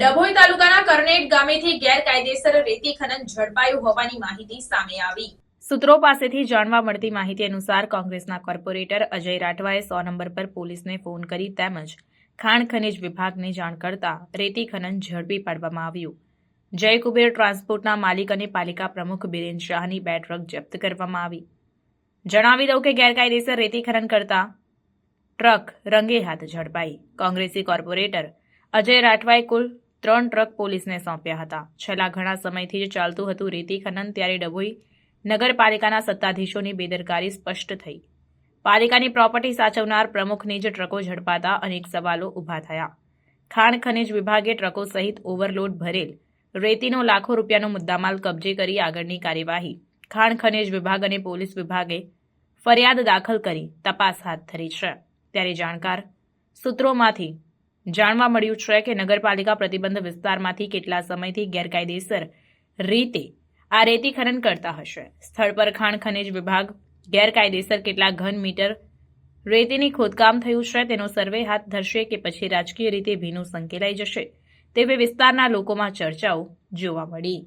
ડભોઈ તાલુકાના કરનેટ ગામેથી ગેરકાયદેસર રેતી ખનન ઝડપાયું હોવાની માહિતી સામે આવી. સૂત્રો પાસેથી જાણવા મળતી માહિતી અનુસાર કોંગ્રેસના કોર્પોરેટર અજય રાઠવાએ સો નંબર પર પોલીસને ફોન કરી તેમજ ખાણ ખનિજ વિભાગને જાણ કરતા રેતી ખનન ઝડપી પાડવામાં આવ્યું. જય કુબેર ટ્રાન્સપોર્ટના માલિક અને પાલિકા પ્રમુખ બિરેન શાહની બે ટ્રક જપ્ત કરવામાં આવી. જણાવી દઉં કે ગેરકાયદેસર રેતી ખનન કરતા ટ્રક રંગે હાથ ઝડપાઈ. કોંગ્રેસી કોર્પોરેટર અજય રાઠવાએ કુલ ત્રણ ટ્રક પોલીસને સોંપ્યા હતા. છેલ્લા ઘણા સમયથી જ ચાલતું હતું રેતી ખનન, ત્યારે ડભોઈ નગરપાલિકાના સત્તાધીશોની બેદરકારી સ્પષ્ટ થઈ. પાલિકાની પ્રોપર્ટી સાચવનાર પ્રમુખની જ ટ્રકો ઝડપાતા અનેક સવાલો ઊભા થયા. ખાણ ખનિજ વિભાગે ટ્રકો સહિત ઓવરલોડ ભરેલ રેતીનો લાખો રૂપિયાનો મુદ્દામાલ કબજે કરી આગળની કાર્યવાહી. ખાણ ખનિજ વિભાગ અને પોલીસ વિભાગે ફરિયાદ દાખલ કરી તપાસ હાથ ધરી છે. ત્યારે જાણકાર સૂત્રોમાંથી જાણવા મળ્યું છે કે નગરપાલિકા પ્રતિબંધ વિસ્તારમાંથી કેટલા સમયથી ગેરકાયદેસર રીતે આ રેતી ખનન કરતા હશે. સ્થળ પર ખાણ ખનિજ વિભાગ ગેરકાયદેસર કેટલા ઘન મીટર રેતીની ખોદકામ થયું છે તેનો સર્વે હાથ ધરશે કે પછી રાજકીય રીતે ભીનું સંકેલાઈ જશે તેવી વિસ્તારના લોકોમાં ચર્ચાઓ જોવા મળી.